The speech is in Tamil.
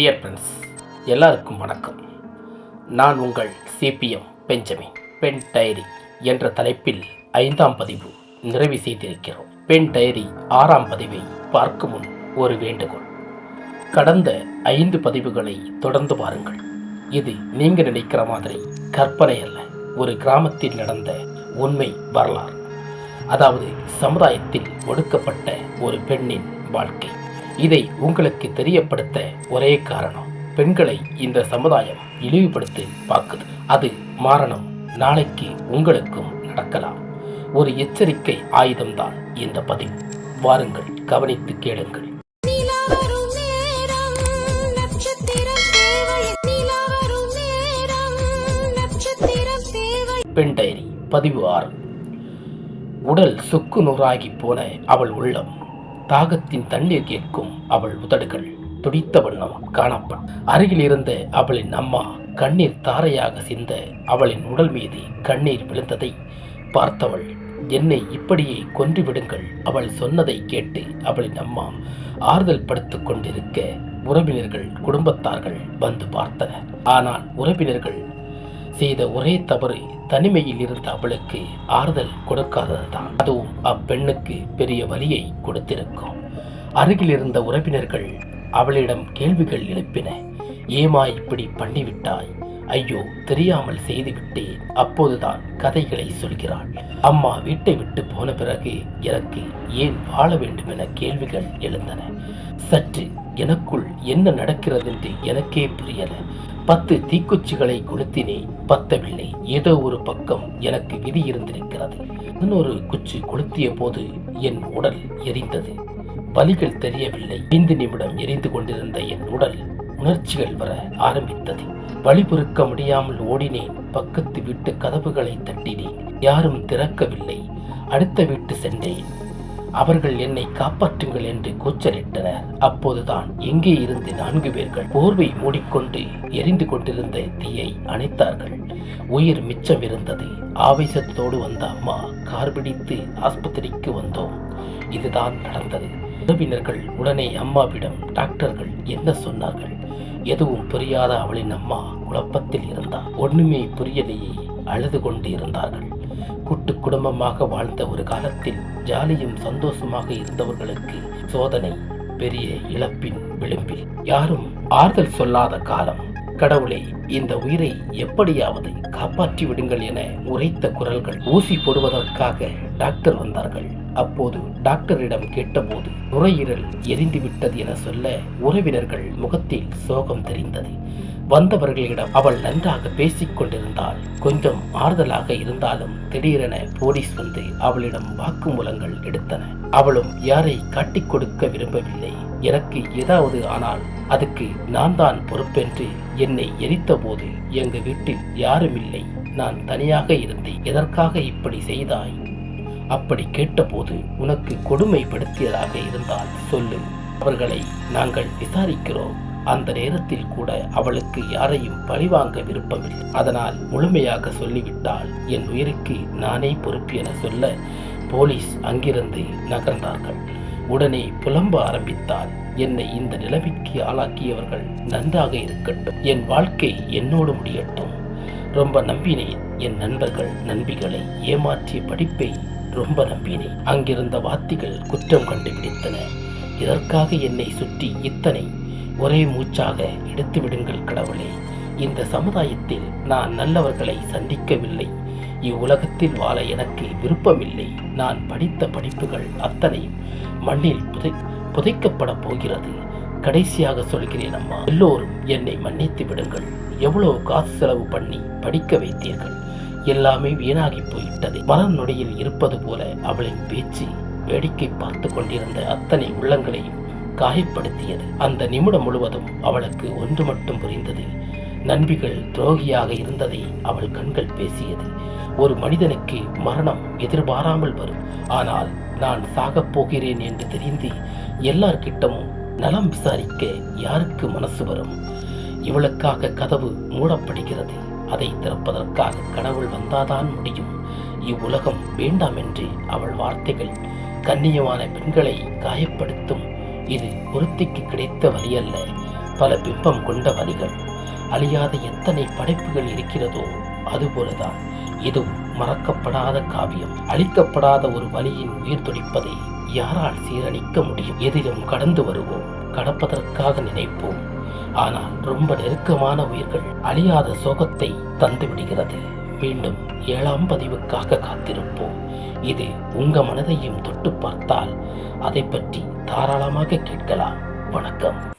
டியர் ஃப்ரெண்ட்ஸ் எல்லாருக்கும் வணக்கம். நான் உங்கள் சிபிஎம் பெஞ்சமின் பெண் டைரி என்ற தலைப்பில் ஐந்தாம் பதிவு நிறைவு செய்திருக்கிறோம். பெண் டைரி ஆறாம் பதிவை பார்க்கும் முன் ஒரு வேண்டுகோள். கடந்த ஐந்து பதிவுகளை தொடர்ந்து பாருங்கள். இது நீங்கள் நினைக்கிற மாதிரி கற்பனை அல்ல. ஒரு கிராமத்தில் நடந்த உண்மை வரலாறு. அதாவது சமுதாயத்தில் ஒடுக்கப்பட்ட ஒரு பெண்ணின் வாழ்க்கை. இதை உங்களுக்கு தெரியப்படுத்த ஒரே காரணம் பெண்களை இந்த சமுதாயம் இழிவுபடுத்தி பார்க்குது. அது மாறணும் நாளைக்கு உங்களுக்கும் நடக்கலாம். ஒரு எச்சரிக்கை ஆயுதம்தான் இந்த பதிவு. வாருங்கள் கவனித்து கேளுங்கள். பெண் டைரி பதிவு ஆறு. உடல் சுக்கு நூறாகி போன அவள் உள்ளம். தாகத்தின் தண்ணீர் கேட்கும் அவள் உதடுகள் துடித்த வண்ணம் காணப்படும் அருகில் இருந்த அவளின் அம்மா கண்ணீர் தாரையாக சிந்த அவளின் உடல் மீது கண்ணீர் விழுந்ததை பார்த்தவள் என்னை இப்படியே கொன்றுவிடுங்கள் அவள் சொன்னதை கேட்டு அவளின் அம்மா ஆறுதல் படுத்து கொண்டிருக்க உறவினர்கள் குடும்பத்தார்கள் வந்து பார்த்தனர். ஆனால் உறவினர்கள் செய்த ஒரே தவறு தனிமையில் இருந்த அவளுக்கு ஆறுதல் கொடுக்காததுதான். அதுவும் அப்பெண்ணுக்கு பெரிய வலியை கொடுத்திருக்கும். அருகில் இருந்த உறவினர்கள் அவளிடம் கேள்விகள் எழுப்பின. ஏமா இப்படி பண்ணிவிட்டாய்? ஐயோ தெரியாமல் செய்துவிட்டேன். அப்போதுதான் கதைகளை சொல்கிறாள். அம்மா வீட்டை விட்டு போன பிறகு எனக்கு ஏன் வாழ வேண்டும் என கேள்விகள் எழுந்தன. சற்று எனக்குள் என்ன நடக்கிறது என்று எனக்கே புரியல. பத்து தீக்குச்சிகளை கொளுத்தினேன் பத்தவில்லை. ஏதோ ஒரு பக்கம் எனக்கு விதி இருந்திருக்கிறது. இன்னொரு குச்சி கொளுத்திய போது என் உடல் எரிந்தது. வலிகள் தெரியவில்லை. ஐந்து நிமிடம் எரிந்து கொண்டிருந்த என் உடல் உணர்ச்சிகள் வர ஆரம்பித்தது. வழி பொறுக்க முடியாமல் ஓடினேன். பக்கத்து வீட்டு கதவுகளை தட்டினேன். யாரும் திறக்கவில்லை. அடுத்த வீட்டு சென்றேன். அவர்கள் என்னை காப்பாற்றுங்கள் என்று கூச்சலிட்டனர் அப்போதுதான் எங்கே இருந்து நான்கு பேர்கள் போர்வை மூடிக்கொண்டு எரிந்து கொண்டிருந்த தீயை அணைத்தார்கள். உயிர் மிச்சம் இருந்தது. ஆவேசத்தோடு வந்த அம்மா கார் பிடித்து ஆஸ்பத்திரிக்கு வந்தோம். இதுதான் நடந்தது. உறவினர்கள் உடனே அம்மாவிடம் டாக்டர்கள் என்ன சொன்னார்கள்? எதுவும் புரியாத அவளின் அம்மா குழப்பத்தில் இருந்தார். ஒண்ணுமே புரியலையே. அழுது கொண்டு இருந்தார்கள் கூட்டு குடும்பமாக வாழ்ந்த ஒரு காலத்தில் ஜாலியும் சந்தோஷமாக இருந்தவர்களுக்கு சோதனை பெரிய இழப்பின் விளிம்பில். யாரும் ஆறுதல் சொல்லாத காலம். கடவுளே இந்த உயிரை எப்படியாவது காப்பாற்றி விடுங்கள் என உரைத்த குரல்கள் ஊசி போடுவதற்காக டாக்டர் வந்தார்கள். அப்போது டாக்டரிடம் கேட்டபோது நுரையீரல் எரிந்துவிட்டது என சொல்ல உறவினர்கள் முகத்தில் சோகம் தெரிந்தது. வந்தவர்களிடம் அவள் நன்றாக பேசிக் கொண்டிருந்தாள். கொஞ்சம் ஆறுதலாக இருந்தாலும் திடீரென போலீஸ் வந்து அவளிடம் வாக்குமூலங்கள் எடுத்தன. அவளும் யாரை காட்டிக் கொடுக்க விரும்பவில்லை. எனக்கு ஏதாவது ஆனால் அதுக்கு நான் தான் பொறுப்பென்று என்னை எரித்தபோது எங்க வீட்டில் யாரும் இல்லை. நான் தனியாக இருந்தேன். எதற்காக இப்படி செய்தாய்? அப்படி கேட்டபோது உனக்கு கொடுமைப்படுத்தியதாக இருந்தால் சொல்லு. அவர்களை நாங்கள் விசாரிக்கிறோம். அந்த நேரத்தில் கூட அவளுக்கு யாரையும் பழிவாங்க விருப்பமில்லை. அதனால் முழுமையாக சொல்லிவிட்டால் என் உயிருக்கு நானே பொறுப்பு என சொல்ல போலீஸ் அங்கிருந்து நகர்ந்தார்கள். உடனே புலம்ப ஆரம்பித்தால் என்னை இந்த நிலைமைக்கு ஆளாக்கியவர்கள் நன்றாக இருக்கட்டும். என் வாழ்க்கை என்னோடு முடியட்டும். ரொம்ப நம்பினேன். என் நண்பர்கள் நண்பிகளை ஏமாற்றிய படிப்பை ரொம்ப நம்பினேன். அங்கிருந்த வாத்திகள் குற்றம் கண்டுபிடித்தன. இதற்காக என்னை சுற்றி இத்தனை ஒரே மூச்சாக எடுத்து விடுங்கள் கடவுளே. இந்த சமுதாயத்தில் நான் நல்லவர்களை சந்திக்கவில்லை. இவ்வுலகத்தில் வாழ எனக்கு விருப்பமில்லை. நான் படித்த படிப்புகள் அத்தனையும் மண்ணில் புதை புதைக்கப்பட போகிறது. கடைசியாக சொல்கிறேன் அம்மா எல்லோரும் என்னை மன்னித்து விடுங்கள். எவ்வளவு காசு செலவு பண்ணி படிக்க வைத்தீர்கள். எல்லாமே வீணாகி போய்விட்டது. மரம் நொடியில் இருப்பது போல அவளின் பேச்சு வேடிக்கை பார்த்து கொண்டிருந்த அத்தனை உள்ளங்களையும் காயப்படுத்தியது. அந்த நிமிடம் முழுவதும் அவளுக்கு ஒன்று மட்டும் புரிந்தது. நண்பிகள் துரோகியாக இருந்ததை அவள் கண்கள் பேசியது. ஒரு மனிதனுக்கு மரணம் எதிர்பாராமல் வரும். ஆனால் நான் சாகப் போகிறேன் என்று தெரிந்து எல்லார்கிட்டமும் நலம் விசாரிக்க யாருக்கு மனசு வரும்? இவளுக்காக கதவு மூடப்படுகிறது. அதை திறப்பதற்காக கடவுள் வந்தாதான் முடியும். இவ்வுலகம் வேண்டாம் என்று அவள் வார்த்தைகள். கண்ணியமான பெண்களை காயப்படுத்தும். இது ஒருத்திக்கு கிடைத்த வழி அல்ல பல பிம்பம் கொண்ட வழிகள். அழியாத எத்தனை படைப்புகள் இருக்கிறதோ அதுபோலதான். இதுவும் மறக்கப்படாத காவியம். அழிக்கப்படாத ஒரு வழியின் உயிர் துடிப்பதை யாரால் சீரழிக்க முடியும்? எதிலும் கடந்து வருவோம். கடப்பதற்காக நினைப்போம். ஆனால் ரொம்ப நெருக்கமான உயிர்கள் அழியாத சோகத்தை தந்து விடுகிறது மீண்டும் ஏழாம் பதிவுக்காக காத்திருப்போம். இது உங்க மனதையும் தொட்டு பார்த்தால் அதை பற்றி தாராளமாக கேட்கலாம். வணக்கம்.